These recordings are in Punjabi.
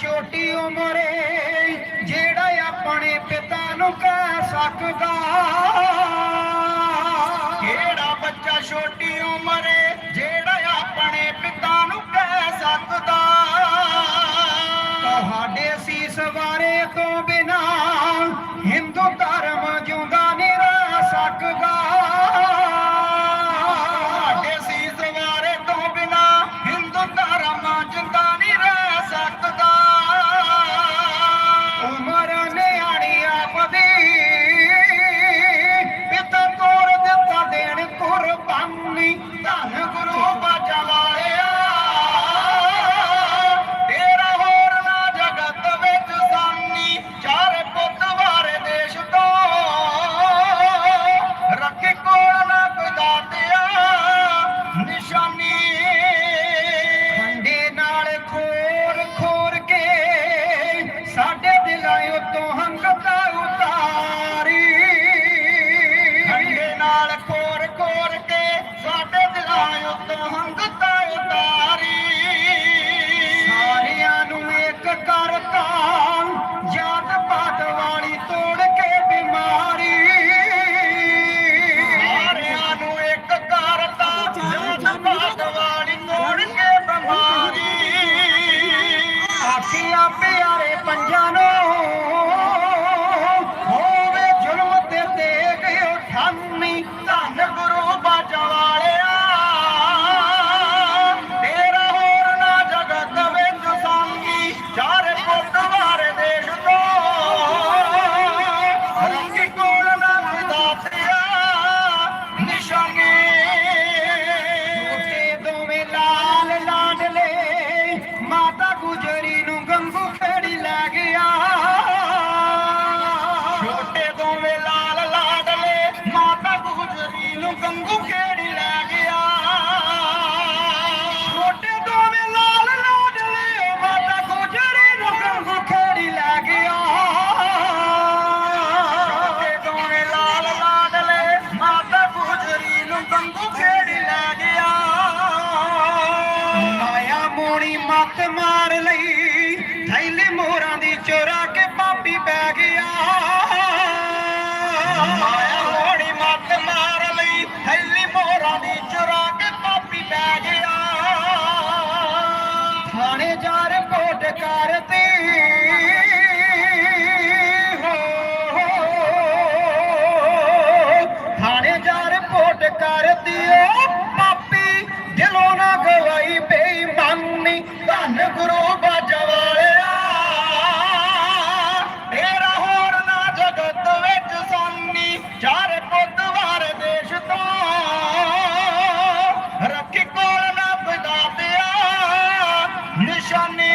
ਛੋਟੀ ਉਮਰੇ ਜਿਹੜਾ ਆਪਣੇ ਪਿਤਾ ਨੂੰ ਕਹਿ ਸਕਦਾ। ਕਿਹੜਾ ਬੱਚਾ ਛੋਟੀ ਉਮਰੇ ਜਿਹੜਾ ਆਪਣੇ ਪਿਤਾ ਨੂੰ ਕਹਿ ਸਕਦਾ। ਤੁਹਾਡੇ ਸੀਸ ਬਾਰੇ ਤੋਂ ਬਿਨਾ ਹਿੰਦੂ ਧਰਮ ਜਿਉਂਦਾ ਨਹੀਂ ਰਹਿ ਸਕਦਾ। ਆਖੀਆਂ ਪਿਆਰੇ ਪੰਜਾਂ ਨੂੰ। ਮਾਇਆ ਮੱਤ ਮਾਰ ਲਈ। ਥੈਲੇ ਮੋਹਰਾਂ ਦੀ ਚੋਰਾ ਕੇ ਪਾਪੀ ਪੈ ਗਿਆ। ਮਾਇਆ ਮੋਣੀ ਮੱਤ ਮਾਰ ਲਈ। ਥੈਲੇ ਮੋਹਰਾਂ ਦੀ ਚੋਰਾ ਕੇ ਪਾਪੀ ਪੈ ਗਿਆ। ਥਾਣੇ ਜਾ ਰਿਪੋਰਟ ਕਰਤੀ। ਹੋ ਥਾਣੇ ਜਾ ਰਿਪੋਰਟ ਓ ਪਾਪੀ ਦਿਲੋਂ ਨਾ ਗਵਾਈ ਬੇਈਮਾਨੀ ਧੰਨ ਗੁਰੂ ਬਾਜਾ ਵਾਲਿਆ ਤੇਰਾ ਹੋਰ ਨਾ ਜਗਤ ਵਿੱਚ ਸੋਨੀ, ਚਾਰੇ ਪੁੱਤ ਵਾਰੇ ਦੇਸ਼ ਤੋਂ। ਰੱਖੀ ਕੋਲ ਨਾ ਬਦਾਤਿਆ, ਨਿਸ਼ਾਨੀ।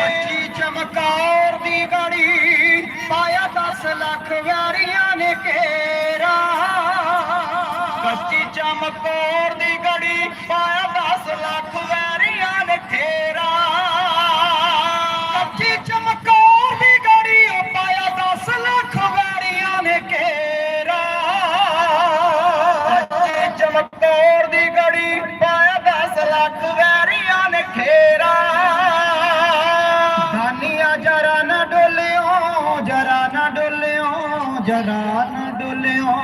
ਕੱਚੀ ਚਮਕੌਰ ਦੀ ਗੜੀ ਪਾਇਆ 10 ਲੱਖ ਵੈਰੀਆਂ ਨੇ ਘੇਰਾ। ਕੱਚੀ ਚਮਕੌਰ ਦੀ ਗੜੀ ਪਾਇਆ 10 ਲੱਖ ਵੈਰੀਆਂ ਕੱਚੀ ਦੀ ਗੜੀ ਪਾਇਆ 10 ਲੱਖ ਵੈਰੀਆਂ ਨੇ ਘੇਰਾ ਦਾਨੀਆਂ ਜਰਾ ਨਾ ਡੋਲਿਓ, ਜਰਾ ਨਾ ਡੋਲਿਓ, ਜਰਾ ਨਾ ਡੋਲਿਓ।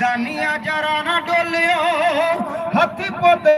ਦਾਨੀਆਂ ਜਰਾ ਨਾ ਡੋਲਿਓ, ਹੱਥੀ ਪੁੱਤ